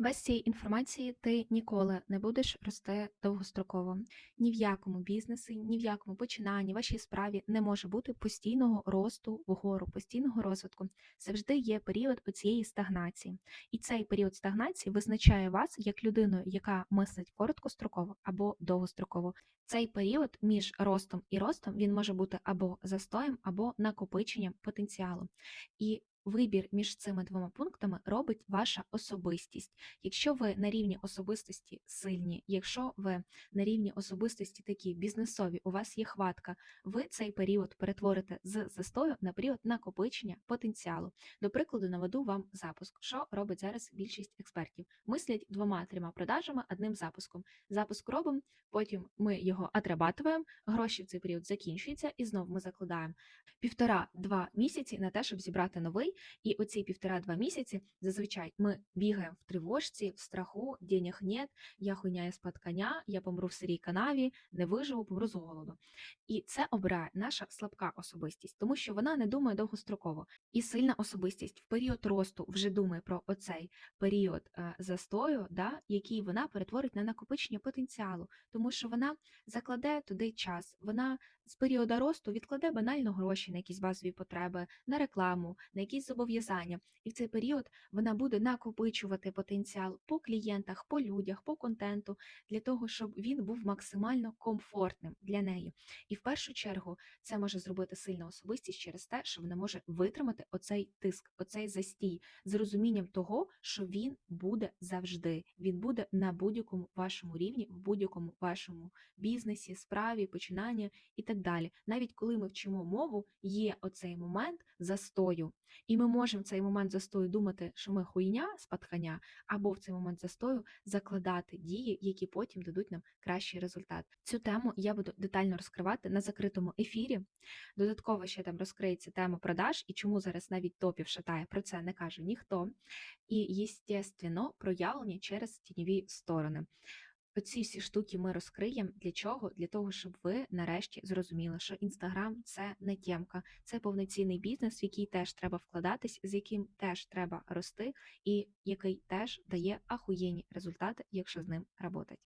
Без цієї інформації ти ніколи не будеш рости довгостроково. Ні в якому бізнесі, ні в якому починанні, вашій справі не може бути постійного росту вгору, постійного розвитку. Завжди є період оцієї стагнації. І цей період стагнації визначає вас як людину, яка мислить короткостроково або довгостроково. Цей період між ростом і ростом він може бути або застоєм, або накопиченням потенціалу. І Вибір між цими двома пунктами робить ваша особистість. Якщо ви на рівні особистості сильні, якщо ви на рівні особистості такі бізнесові, у вас є хватка, ви цей період перетворите з застою на період накопичення потенціалу. До прикладу, наведу вам запуск. Що робить зараз більшість експертів? Мислять двома-трьома продажами, одним запуском. Запуск робимо, потім ми його отрабатуємо, гроші в цей період закінчуються, і знову ми закладаємо півтора-два місяці на те, щоб зібрати новий. І оці півтора-два місяці зазвичай ми бігаємо в тривожці, в страху, денег нет, я хуйняю з-під коня, я помру в сирій канаві, не виживу, помру з голоду. І це обирає наша слабка особистість, тому що вона не думає довгостроково. І сильна особистість в період росту вже думає про оцей період е, застою, да, який вона перетворить на накопичення потенціалу, тому що вона закладе туди час, вона з періоду росту відкладе банально гроші на якісь базові потреби, на рекламу, на якісь зобов'язання. І в цей період вона буде накопичувати потенціал по клієнтах, по людях, по контенту для того, щоб він був максимально комфортним для неї. І в першу чергу це може зробити сильна особистість через те, що вона може витримати оцей тиск, оцей застій з розумінням того, що він буде завжди. Він буде на будь-якому вашому рівні, в будь-якому вашому бізнесі, справі, починанні і так далі. Навіть коли ми вчимо мову, є оцей момент застою. І ми можемо в цей момент застою думати, що ми хуйня з патханя, або в цей момент застою закладати дії, які потім дадуть нам кращий результат. Цю тему я буду детально розкривати на закритому ефірі. Додатково ще там розкриється тема продаж і чому зараз навіть топів шатає, про це не каже ніхто. І, єстественно, проявлення через тіньові сторони. Оці всі штуки ми розкриємо для чого? Для того, щоб ви нарешті зрозуміли, що Інстаграм це не тємка, це повноцінний бізнес, в який теж треба вкладатись, з яким теж треба рости, і який теж дає ахуєнні результати, якщо з ним працювати.